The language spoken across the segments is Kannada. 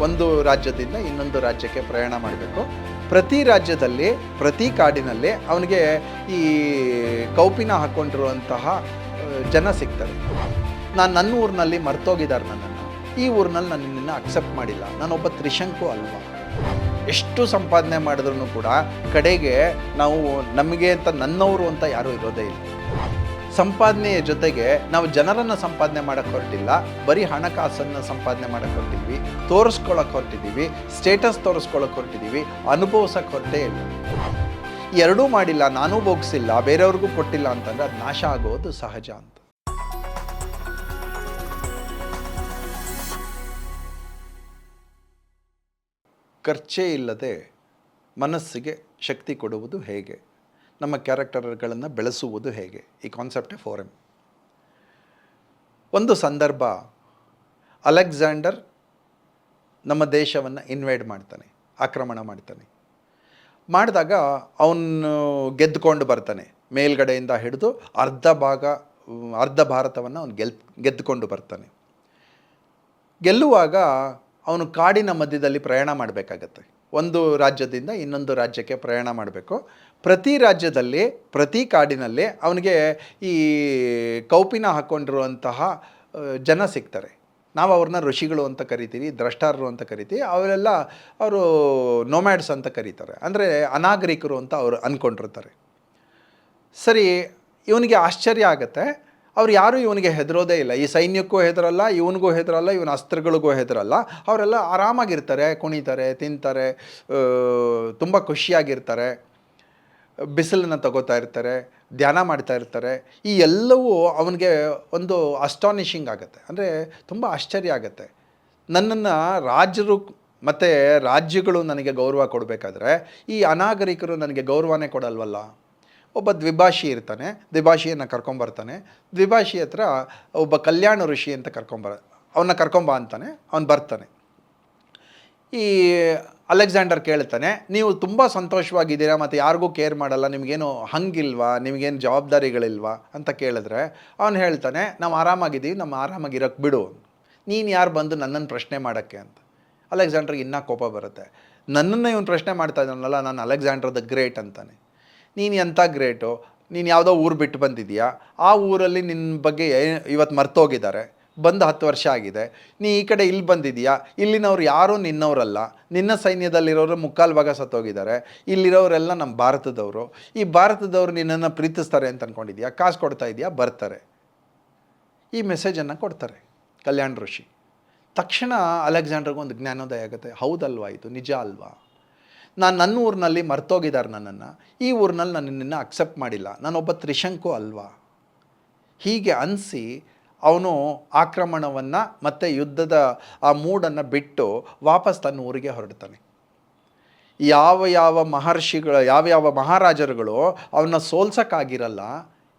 ಒಂದು ರಾಜ್ಯದಿಂದ ಇನ್ನೊಂದು ರಾಜ್ಯಕ್ಕೆ ಪ್ರಯಾಣ ಮಾಡಬೇಕು. ಪ್ರತಿ ರಾಜ್ಯದಲ್ಲಿ, ಪ್ರತಿ ಕಾಡಿನಲ್ಲಿ ಅವನಿಗೆ ಈ ಕೌಪಿನ ಹಾಕ್ಕೊಂಡಿರುವಂತಹ ಜನ ಸಿಗ್ತಾರೆ. ನಾನು ನನ್ನ ಊರಿನಲ್ಲಿ ಮರ್ತೋಗಿದ್ದಾರೆ ನನ್ನನ್ನು. ಈ ಊರಿನಲ್ಲಿ ನಾನು ನಿನ್ನನ್ನು ಅಕ್ಸೆಪ್ಟ್ ಮಾಡಿಲ್ಲ. ನಾನೊಬ್ಬ ತ್ರಿಶಂಕು ಅಲ್ವಾ? ಎಷ್ಟು ಸಂಪಾದನೆ ಮಾಡಿದ್ರು ಕೂಡ ಕಡೆಗೆ ನಾವು ನಮಗೆ ಅಂತ ನನ್ನವರು ಅಂತ ಯಾರೂ ಇರೋದೇ ಇಲ್ಲ. ಸಂಪಾದನೆಯ ಜೊತೆಗೆ ನಾವು ಜನರನ್ನು ಸಂಪಾದನೆ ಮಾಡಕ್ ಹೊರಟಿಲ್ಲ, ಬರೀ ಹಣಕಾಸನ್ನು ಸಂಪಾದನೆ ಮಾಡಕ್ ಹೊರಟಿದ್ವಿ, ತೋರಿಸ್ಕೊಳಕ್ ಹೊರಟಿದ್ದೀವಿ ಸ್ಟೇಟಸ್ ತೋರಿಸ್ಕೊಳಕ್ ಹೊರಟಿದ್ದೀವಿ ಅನುಭವಿಸಕ್ ಹೊರಟೇ ಇಲ್ಲ. ಎರಡೂ ಮಾಡಿಲ್ಲ, ನಾನು ಭೋಗಿಸಿಲ್ಲ, ಬೇರೆಯವ್ರಿಗೂ ಕೊಟ್ಟಿಲ್ಲ ಅಂತಂದ್ರೆ ನಾಶ ಆಗೋದು ಸಹಜ ಅಂತ. ಖರ್ಚೇ ಇಲ್ಲದೆ ಮನಸ್ಸಿಗೆ ಶಕ್ತಿ ಕೊಡುವುದು ಹೇಗೆ? ನಮ್ಮ ಕ್ಯಾರೆಕ್ಟರ್ಗಳನ್ನು ಬೆಳೆಸುವುದು ಹೇಗೆ? ಈ ಕಾನ್ಸೆಪ್ಟೇ ಫೋರಮ್ ಒಂದು ಸಂದರ್ಭ ಅಲೆಕ್ಸಾಂಡರ್ ನಮ್ಮ ದೇಶವನ್ನು ಇನ್ವೈಡ್ ಮಾಡ್ತಾನೆ, ಆಕ್ರಮಣ ಮಾಡ್ತಾನೆ. ಮಾಡಿದಾಗ ಅವನು ಗೆದ್ದುಕೊಂಡು ಬರ್ತಾನೆ, ಮೇಲ್ಗಡೆಯಿಂದ ಹಿಡಿದು ಅರ್ಧ ಭಾಗ, ಅರ್ಧ ಭಾರತವನ್ನು ಅವನು ಗೆಲ್, ಗೆದ್ದುಕೊಂಡು ಬರ್ತಾನೆ. ಗೆಲ್ಲುವಾಗ ಅವನು ಕಾಡಿನ ಮಧ್ಯದಲ್ಲಿ ಪ್ರಯಾಣ ಮಾಡಬೇಕಾಗತ್ತೆ. ಒಂದು ರಾಜ್ಯದಿಂದ ಇನ್ನೊಂದು ರಾಜ್ಯಕ್ಕೆ ಪ್ರಯಾಣ ಮಾಡಬೇಕು. ಪ್ರತಿ ರಾಜ್ಯದಲ್ಲಿ, ಪ್ರತಿ ಕಾಡಿನಲ್ಲಿ ಅವನಿಗೆ ಈ ಕೌಪಿನ ಹಾಕ್ಕೊಂಡಿರುವಂತಹ ಜನ ಸಿಗ್ತಾರೆ. ನಾವು ಅವ್ರನ್ನ ಋಷಿಗಳು ಅಂತ ಕರಿತೀವಿ, ದ್ರಷ್ಟಾರರು ಅಂತ ಕರಿತೀವಿ, ಅವರೆಲ್ಲ ಅವರು ನೊಮ್ಯಾಡ್ಸ್ ಅಂತ ಕರೀತಾರೆ. ಅಂದರೆ ಅನಾಗರಿಕರು ಅಂತ ಅವರು ಅಂದ್ಕೊಂಡಿರ್ತಾರೆ ಸರಿ, ಇವನಿಗೆ ಆಶ್ಚರ್ಯ ಆಗುತ್ತೆ. ಅವ್ರು ಯಾರೂ ಇವನಿಗೆ ಹೆದರೋದೇ ಇಲ್ಲ. ಈ ಸೈನ್ಯಕ್ಕೂ ಹೆದರಲ್ಲ, ಇವನಿಗೂ ಹೆದರಲ್ಲ, ಇವನ ಅಸ್ತ್ರಗಳಿಗೂ ಹೆದರಲ್ಲ. ಅವರೆಲ್ಲ ಆರಾಮಾಗಿರ್ತಾರೆ, ಕುಣಿತಾರೆ, ತಿಂತಾರೆ ತುಂಬ ಖುಷಿಯಾಗಿರ್ತಾರೆ, ಬಿಸಿಲನ್ನು ತಗೋತಾ ಇರ್ತಾರೆ, ಧ್ಯಾನ ಮಾಡ್ತಾ ಇರ್ತಾರೆ. ಈ ಎಲ್ಲವೂ ಅವನಿಗೆ ಒಂದು ಅಸ್ಟಾನಿಷಿಂಗ್ ಆಗುತ್ತೆ. ಅಂದರೆ ತುಂಬ ಆಶ್ಚರ್ಯ ಆಗುತ್ತೆ. ನನ್ನನ್ನು ರಾಜರು ಮತ್ತು ರಾಜ್ಯಗಳು ನನಗೆ ಗೌರವ ಕೊಡಬೇಕಾದ್ರೆ ಈ ಅನಾಗರಿಕರು ನನಗೆ ಗೌರವನೇ ಕೊಡಲ್ವಲ್ಲ? ಒಬ್ಬ ದ್ವಿಭಾಷಿ ಇರ್ತಾನೆ, ದ್ವಿಭಾಷಿಯನ್ನು ಕರ್ಕೊಂಬರ್ತಾನೆ ದ್ವಿಭಾಷಿ ಹತ್ರ ಒಬ್ಬ ಕಲ್ಯಾಣ ಋಷಿ ಅಂತ ಕರ್ಕೊಂಬರ ಅವನ್ನ ಕರ್ಕೊಂಬ ಅಂತಾನೆ, ಅವನು ಬರ್ತಾನೆ. ಈ ಅಲೆಕ್ಸಾಂಡರ್ ಕೇಳ್ತಾನೆ, ನೀವು ತುಂಬ ಸಂತೋಷವಾಗಿದ್ದೀರಾ ಮತ್ತು ಯಾರಿಗೂ ಕೇರ್ ಮಾಡಲ್ಲ, ನಿಮಗೇನು ಹಂಗಿಲ್ವಾ, ನಿಮಗೇನು ಜವಾಬ್ದಾರಿಗಳಿಲ್ವಾ? ಅಂತ ಕೇಳಿದ್ರೆ ಅವನು ಹೇಳ್ತಾನೆ, ನಾವು ಆರಾಮಾಗಿದ್ದೀವಿ ನಮ್ಮ ಆರಾಮಾಗಿರೋಕ್ಕೆ ಬಿಡು. ನೀನು ಯಾರು ಬಂದು ನನ್ನನ್ನು ಪ್ರಶ್ನೆ ಮಾಡೋಕ್ಕೆ? ಅಂತ. ಅಲೆಕ್ಸಾಂಡ್ರಿಗೆ ಇನ್ನೂ ಕೋಪ ಬರುತ್ತೆ. ನನ್ನನ್ನು ಇವನು ಪ್ರಶ್ನೆ ಮಾಡ್ತಾ ಇದ್ದಾನಲ್ಲ, ನಾನು ಅಲೆಕ್ಸಾಂಡರ್ ದ ಗ್ರೇಟ್ ಅಂತಾನೆ. ನೀನು ಎಂಥ ಗ್ರೇಟು? ನೀನು ಯಾವುದೋ ಊರು ಬಿಟ್ಟು ಬಂದಿದೀಯಾ? ಆ ಊರಲ್ಲಿ ನಿನ್ನ ಬಗ್ಗೆ ಇವತ್ತು ಮರ್ತೋಗಿದ್ದಾರೆ. ಬಂದು ಹತ್ತು ವರ್ಷ ಆಗಿದೆ. ನೀ ಈ ಕಡೆ ಇಲ್ಲಿ ಬಂದಿದೀಯಾ? ಇಲ್ಲಿನವ್ರು ಯಾರೂ ನಿನ್ನವರಲ್ಲ. ನಿನ್ನ ಸೈನ್ಯದಲ್ಲಿರೋರು ಮುಕ್ಕಾಲು ಭಾಗ ಸತ್ತೋಗಿದ್ದಾರೆ. ಇಲ್ಲಿರೋರೆಲ್ಲ ನಮ್ಮ ಭಾರತದವರು. ಈ ಭಾರತದವರು ನಿನ್ನನ್ನು ಪ್ರೀತಿಸ್ತಾರೆ ಅಂತ ಅಂದ್ಕೊಂಡಿದ್ಯಾ ಕಾಸು ಕೊಡ್ತಾ ಇದೆಯಾ? ಬರ್ತಾರೆ. ಈ ಮೆಸೇಜನ್ನು ಕೊಡ್ತಾರೆ ಕಲ್ಯಾಣ ಋಷಿ. ತಕ್ಷಣ ಅಲೆಕ್ಸಾಂಡ್ರಿಗೆ ಒಂದು ಜ್ಞಾನೋದಯ ಆಗುತ್ತೆ. ಹೌದಲ್ವಾ ಇದು? ನಿಜ ಅಲ್ವಾ? ನಾನು ನನ್ನ ಊರಿನಲ್ಲಿ ಮರ್ತೋಗಿದ್ದಾರೆ ನನ್ನನ್ನು. ಈ ಊರಿನಲ್ಲಿ ನಾನು ನಿನ್ನನ್ನು ಅಕ್ಸೆಪ್ಟ್ ಮಾಡಿಲ್ಲ. ನಾನೊಬ್ಬ ತ್ರಿಶಂಕು ಅಲ್ವಾ? ಹೀಗೆ ಅನಿಸಿ ಅವನು ಆಕ್ರಮಣವನ್ನು ಮತ್ತು ಯುದ್ಧದ ಆ ಮೂಡನ್ನು ಬಿಟ್ಟು ವಾಪಸ್ ತನ್ನ ಊರಿಗೆ ಹೊರಡ್ತಾನೆ. ಯಾವ ಯಾವ ಮಹರ್ಷಿಗಳ, ಯಾವ ಯಾವ ಮಹಾರಾಜರುಗಳು ಅವನ್ನ ಸೋಲ್ಸೋಕ್ಕಾಗಿರಲ್ಲ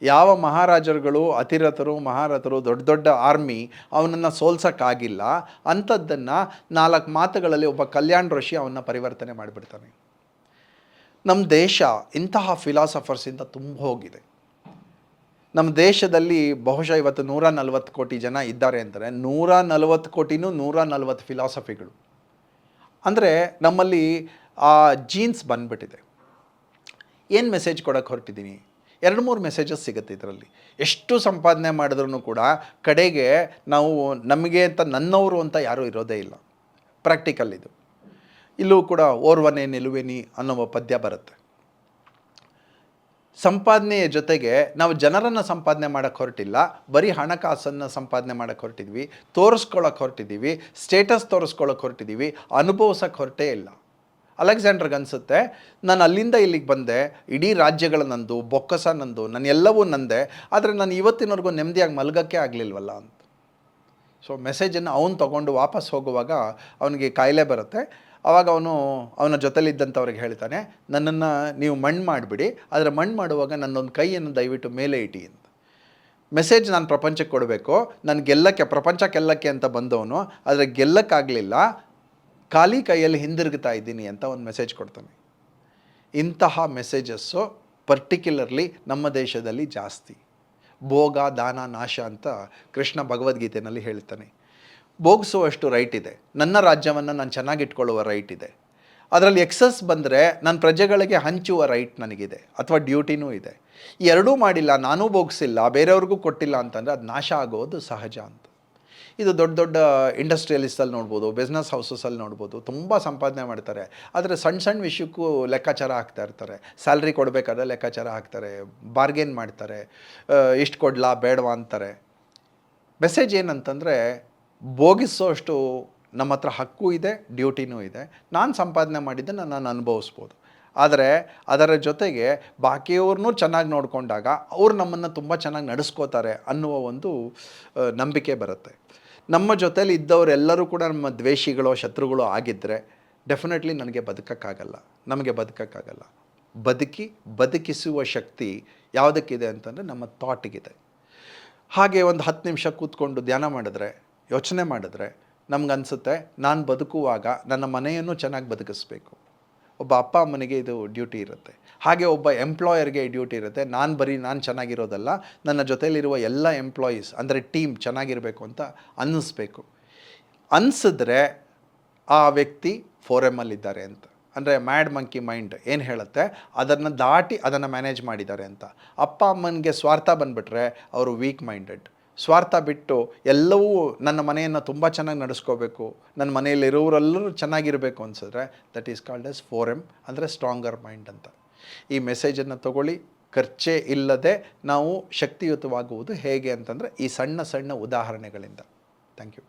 ಯಾವ ಮಹಾರಾಜರುಗಳು, ಅತಿರಥರು, ಮಹಾರಥರು, ದೊಡ್ಡ ದೊಡ್ಡ ಆರ್ಮಿ ಅವನನ್ನು ಸೋಲ್ಸೋಕ್ಕಾಗಿಲ್ಲ. ಅಂಥದ್ದನ್ನು ನಾಲ್ಕು ಮಾತುಗಳಲ್ಲಿ ಒಬ್ಬ ಕಲ್ಯಾಣ್ ಋಷಿ ಅವನ್ನ ಪರಿವರ್ತನೆ ಮಾಡಿಬಿಡ್ತಾನೆ. ನಮ್ಮ ದೇಶ ಇಂತಹ ಫಿಲಾಸಫರ್ಸಿಂದ ತುಂಬ ಹೋಗಿದೆ. ನಮ್ಮ ದೇಶದಲ್ಲಿ ಬಹುಶಃ ಇವತ್ತು ನೂರ ನಲವತ್ತು ಕೋಟಿ ಜನ ಇದ್ದಾರೆ ಅಂದರೆ ನೂರ ನಲವತ್ತು ಕೋಟಿನೂ ನೂರ ನಲವತ್ತು ಫಿಲಾಸಫಿಗಳು ಅಂದರೆ ನಮ್ಮಲ್ಲಿ ಆ ಜೀನ್ಸ್ ಬಂದ್ಬಿಟ್ಟಿದೆ. ಏನು ಮೆಸೇಜ್ ಕೊಡೋಕ್ಕೆ ಹೊರಟಿದ್ದೀನಿ? ಎರಡು ಮೂರು ಮೆಸೇಜಸ್ ಸಿಗುತ್ತೆ ಇದರಲ್ಲಿ. ಎಷ್ಟು ಸಂಪಾದನೆ ಮಾಡಿದ್ರೂ ಕೂಡ ಕಡೆಗೆ ನಾವು ನಮಗೆ ಅಂತ ನನ್ನವರು ಅಂತ ಯಾರೂ ಇರೋದೇ ಇಲ್ಲ. ಪ್ರಾಕ್ಟಿಕಲ್ ಇದು. ಇಲ್ಲೂ ಕೂಡ ಓರ್ವನೇ, ನಿಲುವೆನಿ ಅನ್ನೋ ಪದ್ಯ ಬರುತ್ತೆ. ಸಂಪಾದನೆಯ ಜೊತೆಗೆ ನಾವು ಜನರನ್ನು ಸಂಪಾದನೆ ಮಾಡೋಕ್ಕೆ ಹೊರಟಿಲ್ಲ, ಬರೀ ಹಣಕಾಸನ್ನು ಸಂಪಾದನೆ ಮಾಡೋಕ್ಕೆ ಹೊರಟಿದ್ವಿ ತೋರಿಸ್ಕೊಳ್ಳೋಕೆ ಹೊರಟಿದ್ದೀವಿ ಸ್ಟೇಟಸ್ ತೋರಿಸ್ಕೊಳಕ್ಕೆ ಹೊರಟಿದ್ದೀವಿ, ಅನುಭವಿಸೋಕ್ಕೆ ಹೊರಟೇ ಇಲ್ಲ. ಅಲೆಕ್ಸಾಂಡ್ರಿಗೆ ಅನಿಸುತ್ತೆ, ನಾನು ಅಲ್ಲಿಂದ ಇಲ್ಲಿಗೆ ಬಂದೆ, ಇಡೀ ರಾಜ್ಯಗಳ ನಂದು, ಬೊಕ್ಕಸ ನಂದು, ನಾನು ಎಲ್ಲವೂ ನಂದೆ, ಆದರೆ ನಾನು ಇವತ್ತಿನವರೆಗೂ ನೆಮ್ಮದಿಯಾಗಿ ಮಲಗಕ್ಕೆ ಆಗಲಿಲ್ವಲ್ಲ ಅಂತ. ಸೊ ಮೆಸೇಜನ್ನು ಅವನು ತೊಗೊಂಡು ವಾಪಸ್ ಹೋಗುವಾಗ ಅವನಿಗೆ ಕಾಯಿಲೆ ಬರುತ್ತೆ. ಆವಾಗ ಅವನು ಅವನ ಜೊತೆಲಿದ್ದಂಥವ್ರಿಗೆ ಹೇಳ್ತಾನೆ, ನನ್ನನ್ನು ನೀವು ಮಣ್ಣು ಮಾಡಿಬಿಡಿ, ಆದರೆ ಮಣ್ಣು ಮಾಡುವಾಗ ನನ್ನೊಂದು ಕೈಯನ್ನು ದಯವಿಟ್ಟು ಮೇಲೆ ಇಟಿ ಅಂತ. ಮೆಸೇಜ್ ನಾನು ಪ್ರಪಂಚಕ್ಕೆ ಕೊಡಬೇಕು, ನಾನು ಗೆಲ್ಲಕ್ಕೆ, ಪ್ರಪಂಚ ಗೆಲ್ಲಕ್ಕೆ ಅಂತ ಬಂದವನು, ಆದರೆ ಗೆಲ್ಲಕ್ಕಾಗಲಿಲ್ಲ ಖಾಲಿ ಕೈಯಲ್ಲಿ ಹಿಂದಿರುಗ್ತಾ ಇದ್ದೀನಿ ಅಂತ ಒಂದು ಮೆಸೇಜ್ ಕೊಡ್ತಾನೆ. ಇಂತಹ ಮೆಸೇಜಸ್ಸು ಪರ್ಟಿಕ್ಯುಲರ್ಲಿ ನಮ್ಮ ದೇಶದಲ್ಲಿ ಜಾಸ್ತಿ. ಭೋಗ, ದಾನ, ನಾಶ ಅಂತ ಕೃಷ್ಣ ಭಗವದ್ಗೀತೆಯಲ್ಲಿ ಹೇಳ್ತಾನೆ. ಭೋಗಿಸುವಷ್ಟು ರೈಟ್ ಇದೆ. ನನ್ನ ರಾಜ್ಯವನ್ನು ನಾನು ಚೆನ್ನಾಗಿಟ್ಕೊಳ್ಳುವ ರೈಟ್ ಇದೆ. ಅದರಲ್ಲಿ ಎಕ್ಸಸ್ ಬಂದರೆ ನನ್ನ ಪ್ರಜೆಗಳಿಗೆ ಹಂಚುವ ರೈಟ್ ನನಗಿದೆ ಅಥವಾ ಡ್ಯೂಟಿನೂ ಇದೆ. ಎರಡೂ ಮಾಡಿಲ್ಲ, ನಾನೂ ಭೋಗಿಸಿಲ್ಲ, ಬೇರೆಯವ್ರಿಗೂ ಕೊಟ್ಟಿಲ್ಲ ಅಂತಂದರೆ ಅದು ನಾಶ ಆಗೋದು ಸಹಜ ಅಂತ. ಇದು ದೊಡ್ಡ ದೊಡ್ಡ ಇಂಡಸ್ಟ್ರಿಯಲಿಸ್ಟಲ್ಲಿ ನೋಡ್ಬೋದು ಬಿಸ್ನೆಸ್ ಹೌಸಸಲ್ಲಿ ನೋಡ್ಬೋದು, ತುಂಬ ಸಂಪಾದನೆ ಮಾಡ್ತಾರೆ. ಆದರೆ ಸಣ್ಣ ಸಣ್ಣ ವಿಷಯಕ್ಕೂ ಲೆಕ್ಕಾಚಾರ ಹಾಕ್ತಾ ಇರ್ತಾರೆ. ಸ್ಯಾಲ್ರಿ ಕೊಡಬೇಕಾದ್ರೆ ಲೆಕ್ಕಾಚಾರ ಹಾಕ್ತಾರೆ ಬಾರ್ಗೇನ್ ಮಾಡ್ತಾರೆ ಇಷ್ಟು ಕೊಡ್ಲಾ, ಬೇಡವಾ ಅಂತಾರೆ. ಮೆಸೇಜ್ ಏನಂತಂದರೆ, ಭೋಗಿಸೋಷ್ಟು ನಮ್ಮ ಹತ್ರ ಹಕ್ಕು ಇದೆ ಡ್ಯೂಟಿನೂ ಇದೆ. ನಾನು ಸಂಪಾದನೆ ಮಾಡಿದ್ದನ್ನು ನಾನು ಅನುಭವಿಸ್ಬೋದು. ಆದರೆ ಅದರ ಜೊತೆಗೆ ಬಾಕಿಯವ್ರನ್ನೂ ಚೆನ್ನಾಗಿ ನೋಡಿಕೊಂಡಾಗ ಅವ್ರು ನಮ್ಮನ್ನು ತುಂಬ ಚೆನ್ನಾಗಿ ನಡೆಸ್ಕೋತಾರೆ ಅನ್ನುವ ಒಂದು ನಂಬಿಕೆ ಬರುತ್ತೆ. ನಮ್ಮ ಜೊತೇಲಿ ಇದ್ದವರೆಲ್ಲರೂ ಕೂಡ ನಮ್ಮ ದ್ವೇಷಿಗಳೋ ಶತ್ರುಗಳೋ ಆಗಿದ್ದರೆ ಡೆಫಿನೆಟ್ಲಿ ನನಗೆ ಬದುಕೋಕ್ಕಾಗಲ್ಲ. ನಮಗೆ ಬದುಕೋಕ್ಕಾಗಲ್ಲ. ಬದುಕಿ, ಬದುಕಿಸುವ ಶಕ್ತಿ ಯಾವುದಕ್ಕಿದೆ ಅಂತಂದರೆ ನಮ್ಮ ಥಾಟಿಗಿದೆ ಹಾಗೆ ಒಂದು ಹತ್ತು ನಿಮಿಷ ಕೂತ್ಕೊಂಡು ಧ್ಯಾನ ಮಾಡಿದ್ರೆ, ಯೋಚನೆ ಮಾಡಿದ್ರೆ ನಮಗನ್ಸುತ್ತೆ, ನಾನು ಬದುಕುವಾಗ ನನ್ನ ಮನೆಯನ್ನು ಚೆನ್ನಾಗಿ ಬದುಕಿಸ್ಬೇಕು. ಒಬ್ಬ ಅಪ್ಪ ಅಮ್ಮನಿಗೆ ಇದು ಡ್ಯೂಟಿ ಇರುತ್ತೆ. ಹಾಗೆ ಒಬ್ಬ ಎಂಪ್ಲಾಯರ್ಗೆ ಡ್ಯೂಟಿ ಇರುತ್ತೆ. ನಾನು ಬರೀ ನಾನು ಚೆನ್ನಾಗಿರೋದಲ್ಲ, ನನ್ನ ಜೊತೆಯಲ್ಲಿರುವ ಎಲ್ಲ ಎಂಪ್ಲಾಯೀಸ್, ಅಂದರೆ ಟೀಮ್ ಚೆನ್ನಾಗಿರಬೇಕು ಅಂತ ಅನ್ನಿಸ್ಬೇಕು ಅನಿಸಿದ್ರೆ ಆ ವ್ಯಕ್ತಿ ಫೋರ್ ಎಂ ಇದ್ದಾರೆ ಅಂತ. ಅಂದರೆ ಮ್ಯಾಡ್ ಮಂಕಿ ಮೈಂಡ್ ಏನು ಹೇಳುತ್ತೆ? ಅದನ್ನು ದಾಟಿ ಅದನ್ನು ಮ್ಯಾನೇಜ್ ಮಾಡಿದ್ದಾರೆ ಅಂತ. ಅಪ್ಪ ಅಮ್ಮನಿಗೆ ಸ್ವಾರ್ಥ ಬಂದುಬಿಟ್ರೆ ಅವರು ವೀಕ್ ಮೈಂಡೆಡ್. ಸ್ವಾರ್ಥ ಬಿಟ್ಟು ಎಲ್ಲವೂ ನನ್ನ ಮನೆಯನ್ನು ತುಂಬ ಚೆನ್ನಾಗಿ ನಡೆಸ್ಕೋಬೇಕು. ನನ್ನ ಮನೆಯಲ್ಲಿರೋರೆಲ್ಲರೂ ಚೆನ್ನಾಗಿರಬೇಕು ಅನ್ಸಿದ್ರೆ that is called S four M ಅಂದರೆ ಸ್ಟ್ರಾಂಗರ್ ಮೈಂಡ್ ಅಂತ. ಈ ಮೆಸೇಜನ್ನು ತಗೊಳ್ಳಿ. ಖರ್ಚೇ ಇಲ್ಲದೆ ನಾವು ಶಕ್ತಿಯುತವಾಗುವುದು ಹೇಗೆ ಅಂತಂದರೆ ಈ ಸಣ್ಣ ಸಣ್ಣ ಉದಾಹರಣೆಗಳಿಂದ. Thank you